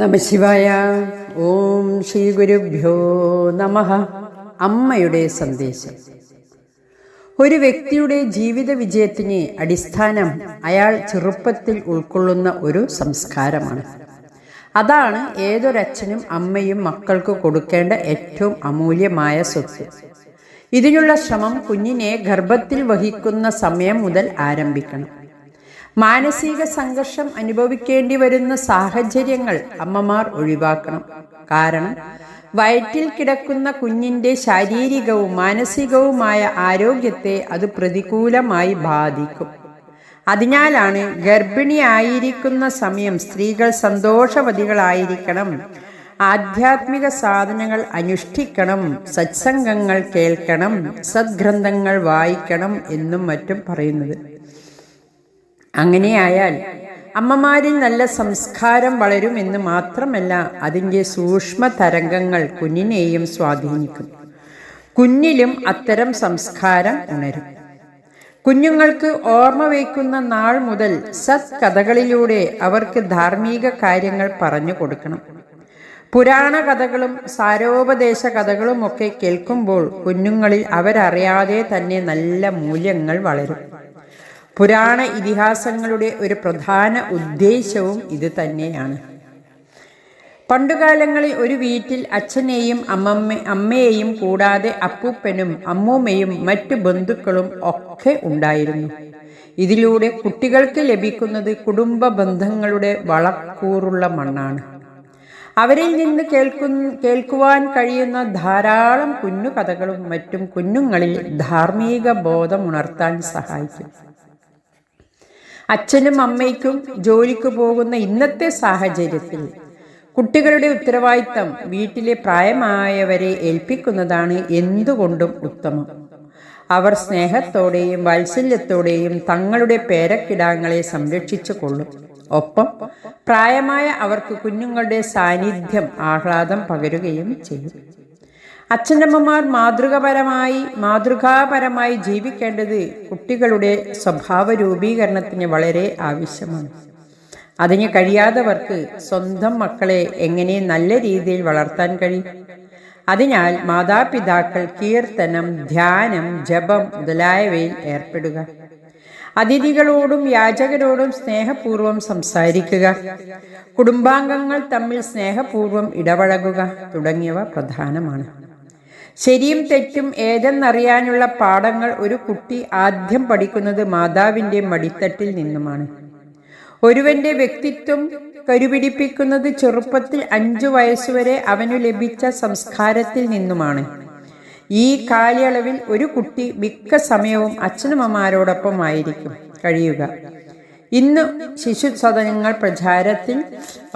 നമശിവായ ഓം ശ്രീ ഗുരുഭ്യോ നമ. അമ്മയുടെ സന്ദേശം. ഒരു വ്യക്തിയുടെ ജീവിത വിജയത്തിന് അടിസ്ഥാനം അയാൾ ചെറുപ്പത്തിൽ ഉൾക്കൊള്ളുന്ന ഒരു സംസ്കാരമാണ്. അതാണ് ഏതൊരച്ഛനും അമ്മയും മക്കൾക്ക് കൊടുക്കേണ്ട ഏറ്റവും അമൂല്യമായ സ്വത്ത്. ഇതിനുള്ള ശ്രമം കുഞ്ഞിനെ ഗർഭത്തിൽ വഹിക്കുന്ന സമയം മുതൽ ആരംഭിക്കണം. മാനസിക സംഘർഷം അനുഭവിക്കേണ്ടി വരുന്ന സാഹചര്യങ്ങൾ അമ്മമാർ ഒഴിവാക്കണം. കാരണം വയറ്റിൽ കിടക്കുന്ന കുഞ്ഞിന്റെ ശാരീരികവും മാനസികവുമായ ആരോഗ്യത്തെ അത് പ്രതികൂലമായി ബാധിക്കും. അതിനാലാണ് ഗർഭിണിയായിരിക്കുന്ന സമയം സ്ത്രീകൾ സന്തോഷവതികളായിരിക്കണം. ആധ്യാത്മിക സാധനങ്ങൾ അനുഷ്ഠിക്കണം. സത്സംഗങ്ങൾ കേൾക്കണം. സദ്ഗ്രന്ഥങ്ങൾ വായിക്കണം എന്നും മറ്റും പറയുന്നത്. അങ്ങനെയായാൽ അമ്മമാരിൽ നല്ല സംസ്കാരം വളരുമെന്ന് മാത്രമല്ല അതിന്റെ സൂക്ഷ്മ തരംഗങ്ങൾ കുഞ്ഞിനെയും സ്വാധീനിക്കും. കുഞ്ഞിലും അത്തരം സംസ്കാരം ഉണരും. കുഞ്ഞുങ്ങൾക്ക് ഓർമ്മ വയ്ക്കുന്ന നാൾ മുതൽ സത് കഥകളിലൂടെ അവർക്ക് ധാർമ്മിക കാര്യങ്ങൾ പറഞ്ഞു കൊടുക്കണം. പുരാണ കഥകളും സാരോപദേശ കഥകളും ഒക്കെ കേൾക്കുമ്പോൾ കുഞ്ഞുങ്ങളിൽ അവരറിയാതെ തന്നെ നല്ല മൂല്യങ്ങൾ വളരും. പുരാണ ഇതിഹാസങ്ങളുടെ ഒരു പ്രധാന ഉദ്ദേശവും ഇത് തന്നെയാണ്. പണ്ടുകാലങ്ങളിൽ ഒരു വീട്ടിൽ അച്ഛനെയും അമ്മമ്മ അമ്മയെയും കൂടാതെ അപ്പൂപ്പനും അമ്മൂമ്മയും മറ്റു ബന്ധുക്കളും ഒക്കെ ഉണ്ടായിരുന്നു. ഇതിലൂടെ കുട്ടികൾക്ക് ലഭിക്കുന്നത് കുടുംബ ബന്ധങ്ങളുടെ വളക്കൂറുള്ള മണ്ണാണ്. അവരിൽ നിന്ന് കേൾക്കുന്ന കേൾക്കുവാൻ കഴിയുന്ന ധാരാളം കുഞ്ഞു കഥകളും മറ്റും കുഞ്ഞുങ്ങളിൽ ധാർമ്മിക ബോധം ഉണർത്താൻ സഹായിക്കും. അച്ഛനും അമ്മയ്ക്കും ജോലിക്ക് പോകുന്ന ഇന്നത്തെ സാഹചര്യത്തിൽ കുട്ടികളുടെ ഉത്തരവാദിത്തം വീട്ടിലെ പ്രായമായവരെ ഏൽപ്പിക്കുന്നതാണ് എന്തുകൊണ്ടും ഉത്തമം. അവർ സ്നേഹത്തോടെയും വാത്സല്യത്തോടെയും തങ്ങളുടെ പേരക്കിടാങ്ങളെ സംരക്ഷിച്ചു കൊള്ളും ഒപ്പം പ്രായമായ അവർക്ക് കുഞ്ഞുങ്ങളുടെ സാന്നിധ്യം ആഹ്ലാദം പകരുകയും ചെയ്യും. അച്ഛനമ്മമാർ മാതൃകപരമായി മാതൃകാപരമായി ജീവിക്കേണ്ടത് കുട്ടികളുടെ സ്വഭാവ രൂപീകരണത്തിന് വളരെ ആവശ്യമാണ്. അതിന് കഴിയാത്തവർക്ക് സ്വന്തം മക്കളെ എങ്ങനെ നല്ല രീതിയിൽ വളർത്താൻ കഴിയും? അതിനാൽ മാതാപിതാക്കൾ കീർത്തനം ധ്യാനം ജപം മുതലായവയിൽ ഏർപ്പെടുക. അതിഥികളോടും യാചകരോടും സ്നേഹപൂർവം സംസാരിക്കുക. കുടുംബാംഗങ്ങൾ തമ്മിൽ സ്നേഹപൂർവം ഇടപഴകുക തുടങ്ങിയവ പ്രധാനമാണ്. ശരിയും തെറ്റും ഏതെന്നറിയാനുള്ള പാഠങ്ങൾ ഒരു കുട്ടി ആദ്യം പഠിക്കുന്നത് മാതാവിന്റെ മടിത്തട്ടിൽ നിന്നുമാണ്. ഒരുവന്റെ വ്യക്തിത്വം കരുപിടിപ്പിക്കുന്നത് ചെറുപ്പത്തിൽ അഞ്ചു വയസ്സുവരെ അവനു ലഭിച്ച സംസ്കാരത്തിൽ നിന്നുമാണ്. ഈ കാലയളവിൽ ഒരു കുട്ടി മിക്ക സമയവും അച്ഛനമ്മമാരോടൊപ്പം ആയിരിക്കും കഴിയുക. ഇന്ന് ശിശു സദനങ്ങൾ പ്രചാരത്തിൽ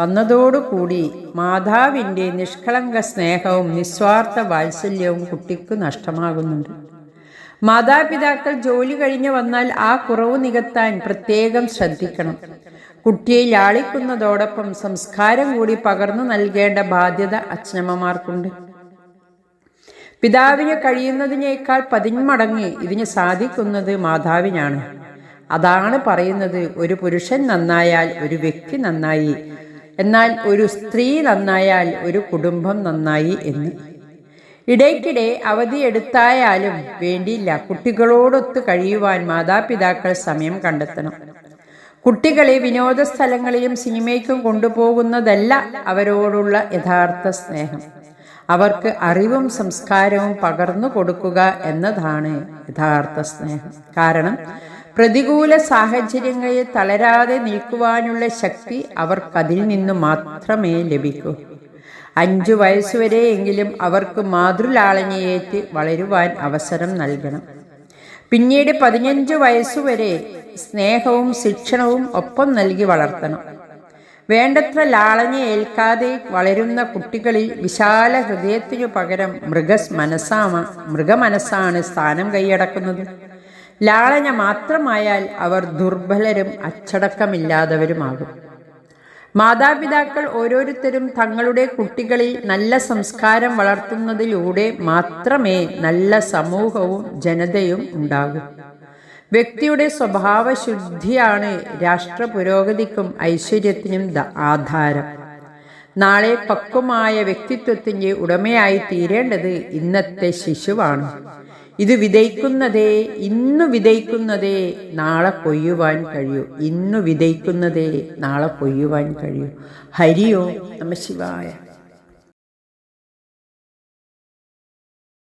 വന്നതോടുകൂടി മാതാവിന്റെ നിഷ്കളങ്ക സ്നേഹവും നിസ്വാർത്ഥ വാത്സല്യവും കുട്ടിക്ക് നഷ്ടമാകുന്നുണ്ട്. മാതാപിതാക്കൾ ജോലി കഴിഞ്ഞ് വന്നാൽ ആ കുറവ് നികത്താൻ പ്രത്യേകം ശ്രദ്ധിക്കണം. കുട്ടിയെ ലാളിക്കുന്നതോടൊപ്പം സംസ്കാരം കൂടി പകർന്നു നൽകേണ്ട ബാധ്യത അച്ഛനമ്മമാർക്കുണ്ട്. പിതാവിന് കഴിയുന്നതിനേക്കാൾ പതിന്മടങ്ങ് ഇതിന് സാധിക്കുന്നത് മാതാവിനാണ്. അതാണ് പറയുന്നത്. ഒരു പുരുഷൻ നന്നായാൽ ഒരു വ്യക്തി നന്നായി. എന്നാൽ ഒരു സ്ത്രീ നന്നായാൽ ഒരു കുടുംബം നന്നായി എന്ന്. ഇടയ്ക്കിടെ അവധിയെടുത്തായാലും വേണ്ടിയില്ല. കുട്ടികളോടൊത്ത് കഴിയുവാൻ മാതാപിതാക്കൾ സമയം കണ്ടെത്തണം. കുട്ടികളെ വിനോദ സ്ഥലങ്ങളിലും സിനിമയ്ക്കും കൊണ്ടുപോകുന്നതല്ല അവരോടുള്ള യഥാർത്ഥ സ്നേഹം. അവർക്ക് അറിവും സംസ്കാരവും പകർന്നു കൊടുക്കുക എന്നതാണ് യഥാർത്ഥ സ്നേഹം. കാരണം പ്രതികൂല സാഹചര്യങ്ങളെ തളരാതെ നീക്കുവാനുള്ള ശക്തി അവർക്കതിൽ നിന്ന് മാത്രമേ ലഭിക്കൂ. അഞ്ചു വയസ്സുവരെയെങ്കിലും അവർക്ക് മാതൃലാളനയേറ്റ് വളരുവാൻ അവസരം നൽകണം. പിന്നീട് പതിനഞ്ച് വയസ്സുവരെ സ്നേഹവും ശിക്ഷണവും ഒപ്പം നൽകി വളർത്തണം. വേണ്ടത്ര ലാളന ഏൽക്കാതെ വളരുന്ന കുട്ടികളിൽ വിശാല ഹൃദയത്തിനു പകരം മൃഗ മനസ്സാണ് മൃഗമനസ്സാണ് സ്ഥാനം കൈയടക്കുന്നത്. ലാളന മാത്രമായാൽ അവർ ദുർബലരും അച്ചടക്കമില്ലാത്തവരുമാകും. മാതാപിതാക്കൾ ഓരോരുത്തരും തങ്ങളുടെ കുട്ടികളിൽ നല്ല സംസ്കാരം വളർത്തുന്നതിലൂടെ മാത്രമേ നല്ല സമൂഹവും ജനതയും ഉണ്ടാകൂ. വ്യക്തിയുടെ സ്വഭാവ ശുദ്ധിയാണ് രാഷ്ട്ര പുരോഗതിക്കും ഐശ്വര്യത്തിനും ആധാരം. നാളെ പക്വമായ വ്യക്തിത്വത്തിന്റെ ഉടമയായി തീരേണ്ടത് ഇന്നത്തെ ശിശുവാണ്. ഇത് വിതയ്ക്കുന്നതേ ഇന്നു വിതയ്ക്കുന്നതേ നാളെ കൊയ്യുവാൻ കഴിയൂ. ഇന്നു വിതയ്ക്കുന്നതേ നാളെ കൊയ്യുവാൻ കഴിയൂ. ഹരിയോ നമ ശിവായ.